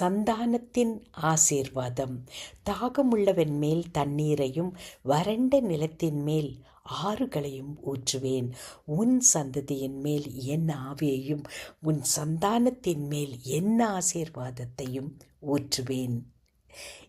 சந்தானத்தின் ஆசீர்வாதம். தாகமுள்ளவன் மேல் தண்ணீரையும் வறண்ட நிலத்தின் மேல் ஆறுகளையும் ஊற்றுவேன். உன் சந்ததியின் மேல் என் ஆவியையும் உன் சந்தானத்தின் மேல் என் ஆசீர்வாதத்தையும் ஊற்றுவேன்.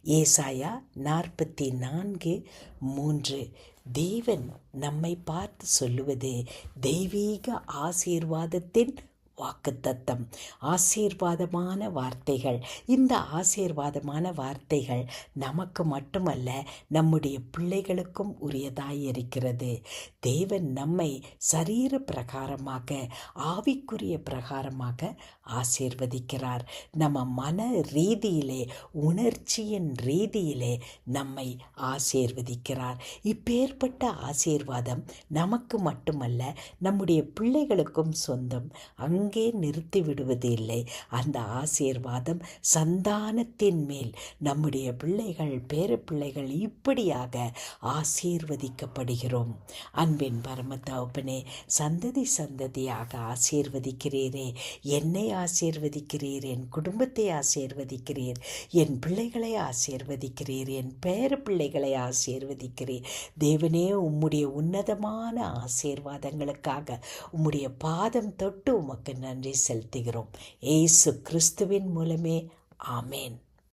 ஏசாயா நாற்பத்தி நான்கு மூன்று. தேவன் நம்மை பார்த்து சொல்லுவது தெய்வீக ஆசீர்வாதத்தின் வாக்குத்தத்தம் ஆசீர்வாதமான வார்த்தைகள். இந்த ஆசீர்வாதமான வார்த்தைகள் நமக்கு மட்டுமல்ல நம்முடைய பிள்ளைகளுக்கும் உரியதாய் இருக்கிறது தேவன் நம்மை சரீர பிரகாரமாக ஆவிக்குரிய பிரகாரமாக ஆசீர்வதிக்கிறார். நம்ம மன ரீதியிலே உணர்ச்சியின் ரீதியிலே நம்மை ஆசீர்வதிக்கிறார். இப்பேற்பட்ட ஆசீர்வாதம் நமக்கு மட்டுமல்ல நம்முடைய பிள்ளைகளுக்கும் சொந்தம். அங்கே நிறுத்தி விடுவது இல்லை. அந்த ஆசீர்வாதம் சந்தானத்தின் மேல். நம்முடைய பிள்ளைகள் பேரப்பிள்ளைகள் இப்படியாக ஆசீர்வதிக்கப்படுகிறோம். அன்பின் பரம சந்ததி சந்ததியாக ஆசீர்வதிக்கிறீரே. என்னை ஆசீர்வதிக்கிறீர் என் குடும்பத்தை ஆசீர்வதிக்கிறீர் என் பிள்ளைகளை ஆசீர்வதிக்கிறீர் என் பேர பிள்ளைகளை ஆசீர்வதிக்கிறீர். தேவனே உம்முடைய உன்னதமான ஆசீர்வாதங்களுக்காக உம்முடைய பாதம் தொட்டு உமக்கு நன்றி செலுத்துகிறோம். ஏசு கிறிஸ்துவின் மூலமே. ஆமேன்.